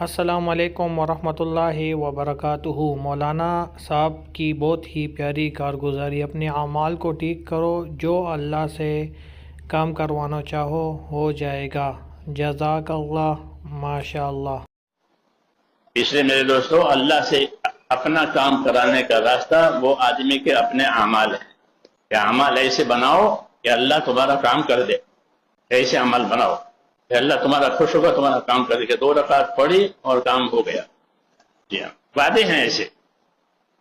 السلام علیکم ورحمۃ اللہ وبرکاتہ۔ مولانا صاحب کی بہت ہی پیاری کارگزاری، اپنے اعمال کو ٹھیک کرو، جو اللہ سے کام کروانا چاہو ہو جائے گا۔ جزاک اللہ ماشاء اللہ اس لیے میرے دوستو، اللہ سے اپنا کام کرانے کا راستہ وہ آدمی کے اپنے اعمال ہے کہ اعمال ایسے بناؤ کہ اللہ تمہارا کام کر دے، ایسے عمل بناؤ۔ کہ اللہ تمہارا خوش ہوگا، تمہارا کام کر دے کہ دو رکعت پڑھی اور کام ہو گیا۔ جی ہاں۔ وعدے ہیں ایسے۔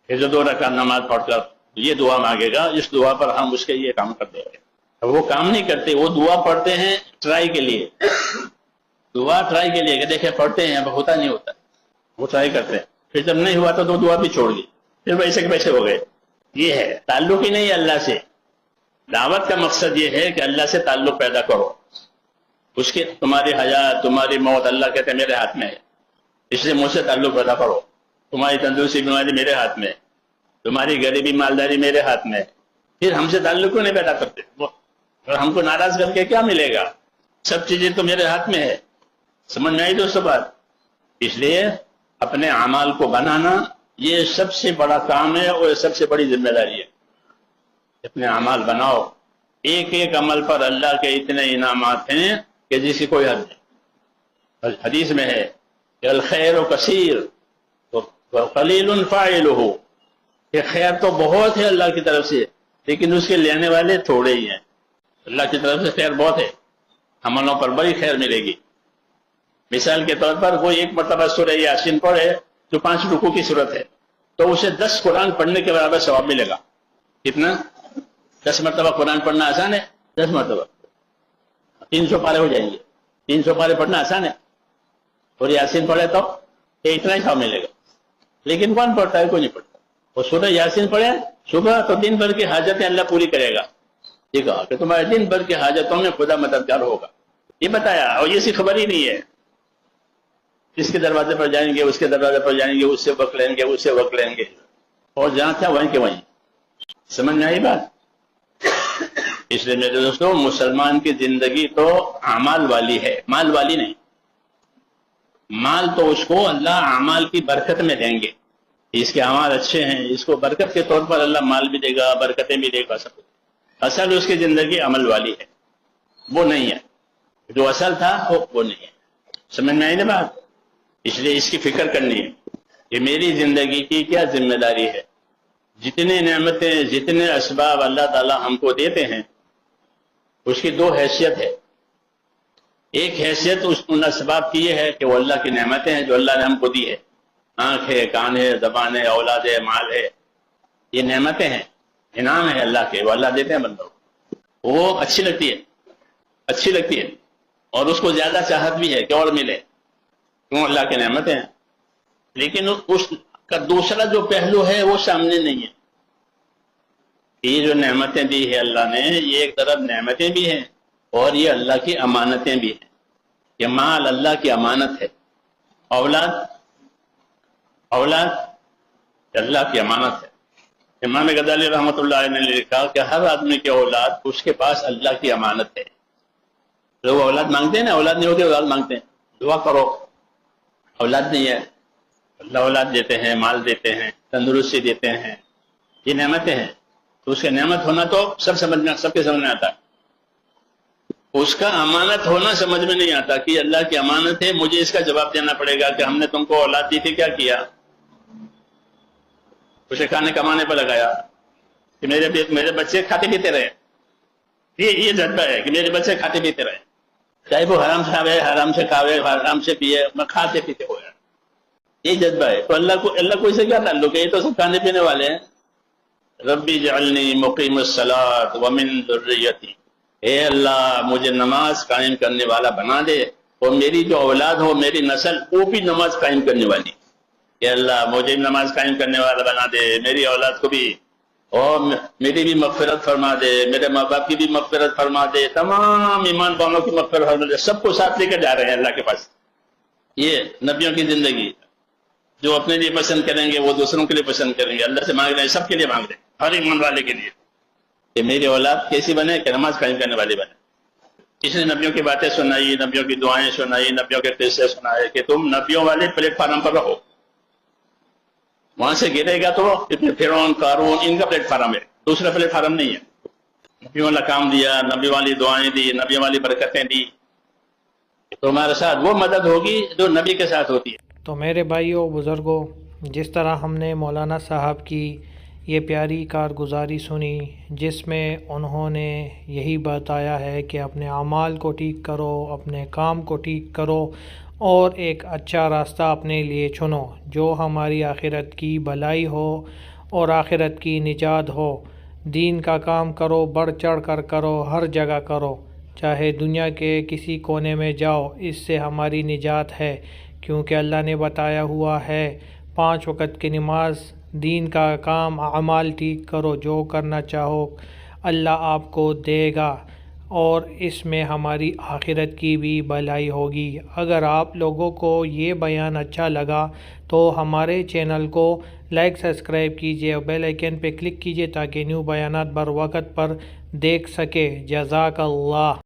کہ جو دو رکعت نماز پڑھ کر یہ دعا مانگے گا، اس دعا پر ہم اس کے یہ کام کر دیں گے۔ وہ کام نہیں کرتے، وہ دعا پڑھتے ہیں ٹرائی کے لیے۔ دعا ٹرائی کے لیے کہ دیکھے پڑھتے ہیں، اب ہوتا نہیں ہوتا۔ وہ ٹرائی کرتے ہیں۔ پھر جب نہیں ہوا تو دعا بھی چھوڑ دی۔ پھر ویسے کے ویسے ہو گئے۔ یہ ہے۔ تعلق ہی نہیں ہے اللہ سے۔ دعوت کا مقصد یہ ہے کہ اللہ سے تعلق پیدا کرو۔ اس کے تمہاری حیات تمہاری موت اللہ کہتے ہیں میرے ہاتھ میں ہے۔ اس لیے مجھ سے تعلق پیدا کرو۔ تمہاری تندرستی بیماری میرے ہاتھ میں تمہاری غریبی مالداری میرے ہاتھ میں پھر ہم سے تعلق کیوں نہیں پیدا کرتے؟ اور ہم کو ناراض کر کے کیا ملے گا؟ سب چیزیں تو میرے ہاتھ میں ہے۔ سمجھ میں آئی دوستوں بات؟ اس لیے اپنے اعمال کو بنانا یہ سب سے بڑا کام ہے اور سب سے بڑی ذمہ داری ہے۔ اپنے اعمال بناؤ۔ ایک ایک عمل پر اللہ کے اتنے انعامات ہیں۔ کہ جس کی کوئی حد نہیں حدیث میں ہے کہ الخیر و کثیر خلیل الفاعل ہو کہ خیر تو بہت ہے اللہ کی طرف سے، لیکن اس کے لینے والے تھوڑے ہی ہیں۔ اللہ کی طرف سے خیر بہت ہے۔ عملوں پر بڑی خیر ملے گی۔ مثال کے طور پر کوئی ایک مرتبہ سورہ یاسین پڑھے جو پانچ رکو کی صورت ہے، تو اسے دس قرآن پڑھنے کے برابر ثواب ملے گا۔ کتنا؟ دس مرتبہ قرآن پڑھنا آسان ہے، دس مرتبہ۔ تین سو پارے ہو جائیں گے تین سو پارے پڑھنا آسان ہے اور یاسین پڑھے تو یہ اتنا ہی ثواب ملے گا لیکن کون پڑھتا ہے کوئی نہیں پڑھتا وہ سورہ یاسین پڑھے صبح تو دن بھر کی حاجتیں اللہ پوری کرے گا یہ کہا کہ تمہارے دن بھر کی حاجتوں میں خدا مددگار ہوگا یہ بتایا، اور یہ سی خبر ہی نہیں ہے। اس کے دروازے پر جائیں گے، اس کے دروازے پر جائیں گے، اس سے وقت لیں گے، اس سے وقت لیں گے۔ اور جہاں تھا وہیں کے وہیں۔ سمجھ میں آئی بات؟ اس لیے میرے دوستوں مسلمان کی زندگی تو اعمال والی ہے، مال والی نہیں۔ مال تو اس کو اللہ اعمال کی برکت میں دیں گے۔ اس کے اعمال اچھے ہیں، اس کو برکت کے طور پر اللہ مال بھی دے گا، برکتیں بھی دے گا، سب اصل اس کی زندگی عمل والی ہے، وہ نہیں ہے۔ جو اصل تھا، وہ نہیں ہے۔ سمجھ میں آئی نا بات؟ اس لیے اس کی فکر کرنی ہے کہ میری زندگی کی کیا ذمہ داری ہے۔ جتنے نعمتیں، جتنے اسباب اللہ تعالی ہم کو دیتے ہیں اس کی دو حیثیت ہے۔ ایک حیثیت اس ان اسباب کی یہ ہے کہ وہ اللہ کی نعمتیں ہیں جو اللہ نے ہم کو دی ہے۔ آنکھ ہے، کان ہے، زبان ہے، اولاد ہے، مال ہے۔ یہ نعمتیں ہیں۔ انعام ہے اللہ کے، وہ اللہ دیتے ہیں بندوں وہ اچھی لگتی ہے۔ اچھی لگتی ہے۔ اور اس کو زیادہ چاہت بھی ہے کہ اور ملے۔ کیوں؟ اللہ کی نعمتیں ہیں۔ لیکن اس کا دوسرا جو پہلو ہے وہ سامنے نہیں ہے۔ یہ جو نعمتیں دی ہے اللہ نے، یہ ایک طرف نعمتیں بھی ہیں اور یہ اللہ کی امانتیں بھی ہیں۔ یہ مال اللہ کی امانت ہے۔ اولاد اولاد اللہ کی امانت ہے۔ امام غزالی رحمۃ اللہ نے لکھا کہ ہر آدمی کی اولاد اس کے پاس اللہ کی امانت ہے۔ لوگ اولاد مانگتے ہیں نا؟ اولاد نہیں ہوتی، اولاد مانگتے ہیں۔ دعا کرو۔ اولاد نہیں ہے۔ اللہ اولاد دیتے ہیں، مال دیتے ہیں، تندرستی دیتے ہیں۔ یہ نعمتیں ہیں۔ تو اس کے نعمت ہونا تو سب سمجھ میں سب کے سمجھ میں آتا ہے۔ اس کا امانت ہونا سمجھ میں نہیں آتا کہ اللہ کی امانت ہے، مجھے اس کا جواب دینا پڑے گا کہ ہم نے تم کو اولاد دی تھی، کیا کیا؟ اسے کھانے کمانے پہ لگایا۔ کہ میرے میرے بچے کھاتے پیتے رہے۔ یہ یہ جذبہ ہے کہ میرے بچے کھاتے پیتے رہے۔ چاہے وہ حرام سے کھاوے، حرام سے کھاوے، حرام سے پیے، میں کھاتے پیتے ہو یہ جذبہ ہے۔ تو اللہ کو اللہ کو اسے کیا تعلق ہے؟ یہ تو سب کھانے پینے والے ہیں۔ ربی جعلنی مقیم الصلاۃ ومن ذریتی۔ اے اللہ، مجھے نماز قائم کرنے والا بنا دے۔ اور میری جو اولاد ہو، میری نسل، وہ بھی نماز قائم کرنے والی۔ اے اللہ، مجھے نماز قائم کرنے والا بنا دے۔ میری اولاد کو بھی۔ اور میری بھی مغفرت فرما دے۔ میرے ماں باپ کی بھی مغفرت فرما دے۔ تمام ایمان والوں کی مغفرت فرما دے۔ سب کو ساتھ لے کر جا رہے ہیں اللہ کے پاس۔ یہ نبیوں کی زندگی۔ جو اپنے لیے پسند کریں گے، وہ دوسروں کے لیے پسند کریں گے۔ اللہ سے مانگ رہے ہیں، سب کے لیے مانگ رہے ہیں، ہر ایمان والے کے لیے۔ کہ میری اولاد کیسی بنے کہ نماز قائم کرنے والی بنے۔ اس نے نبیوں کی باتیں سنائی، نبیوں کی دعائیں سنائی، نبیوں کے قصے سنائے کہ تم نبیوں والے پلیٹ فارم پر رہو۔ وہاں سے گرے گا تو فرعون قارون، ان کا پلیٹ فارم ہے۔ دوسرا پلیٹ فارم نہیں ہے۔ نبیوں والا کام دیا، نبی والی دعائیں دی، نبی والی برکتیں دی۔ تو ہمارے ساتھ وہ مدد ہوگی جو نبی کے ساتھ ہوتی ہے۔ تو میرے بھائیوں بزرگوں جس طرح ہم نے مولانا صاحب کی یہ پیاری کارگزاری سنی، جس میں انہوں نے یہی بتایا ہے کہ اپنے اعمال کو ٹھیک کرو، اپنے کام کو ٹھیک کرو اور ایک اچھا راستہ اپنے لیے چنو، جو ہماری آخرت کی بھلائی ہو اور آخرت کی نجات ہو۔ دین کا کام کرو، بڑھ چڑھ کر کرو، ہر جگہ کرو، چاہے دنیا کے کسی کونے میں جاؤ، اس سے ہماری نجات ہے۔ کیونکہ اللہ نے بتایا ہوا ہے، پانچ وقت کی نماز دین کا کام، اعمال ٹھیک کرو، جو کرنا چاہو، اللہ آپ کو دے گا۔ اور اس میں ہماری آخرت کی بھی بھلائی ہوگی۔ اگر آپ لوگوں کو یہ بیان اچھا لگا تو ہمارے چینل کو لائک، سبسکرائب کیجیے اور بیل آئیکن پہ کلک کیجیے تاکہ نیو بیانات بر وقت پر دیکھ سکے۔ جزاک اللہ۔